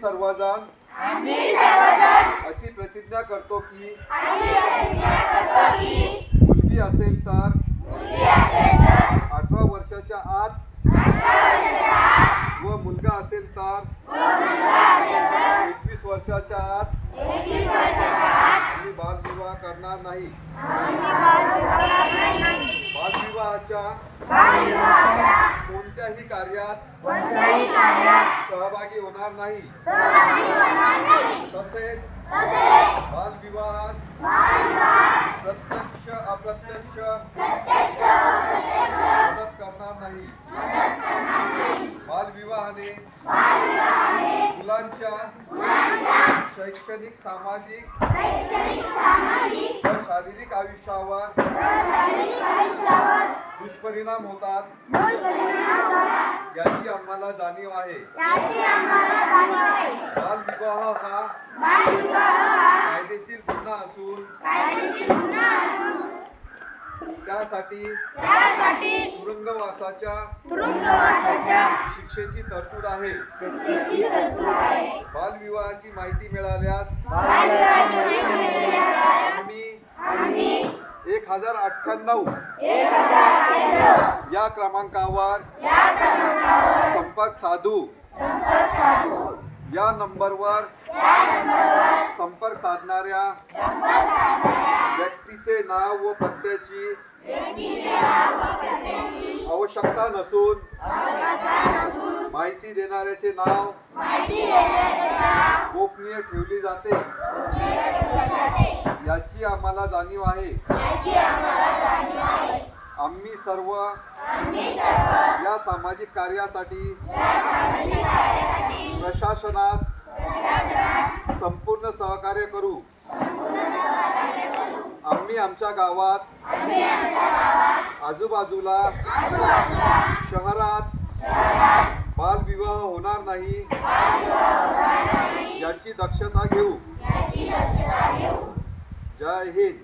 सर्वजण अशी प्रतिज्ञा करतो की मुलगी असेल तर अठरा वर्षाच्या आत व मुलगा असेल तर एकवीस वर्षाच्या आत मी बालविवाह करणार नाही. बालविवाहाच्या कोणत्याही कार्यात सहभागी होणार नाही. तसेच बालविवाहात प्रत्यक्ष अप्रत्यक्ष मदत करणार नाही. बालविवाहाने मुलांच्या शैक्षणिक सामाजिक व शारीरिक आयुष्यावर दुष्परिणाम होतात. याची आम्हाला जाणीव आहे. बालविवाह हा कायदेशीर गुन्हा असून त्यासाठी तुरुंगवासाच्या शिक्षेची तरतूद आहे. बालविवाहाची माहिती मिळाल्यास आम्ही एक हजार अठ्ठ्याण्णव या क्रमांकावर संपर्क साधू. या नंबरवर संपर्क साधणाऱ्या व्यक्तीचे नाव व पत्त्याची आवश्यकता नसून माहिती देणाऱ्याचे नाव गोपनीय ठेवली जाते. याची आम्हाला जाणीव आहे. आम्ही सर्व या सामाजिक कार्यासाठी प्रशासनास संपूर्ण सहकार्य करू. आम्ही आमच्या गावात आजूबाजूला शहरात बालविवाह होणार नाही याची दक्षता घेऊ. जय हिंद.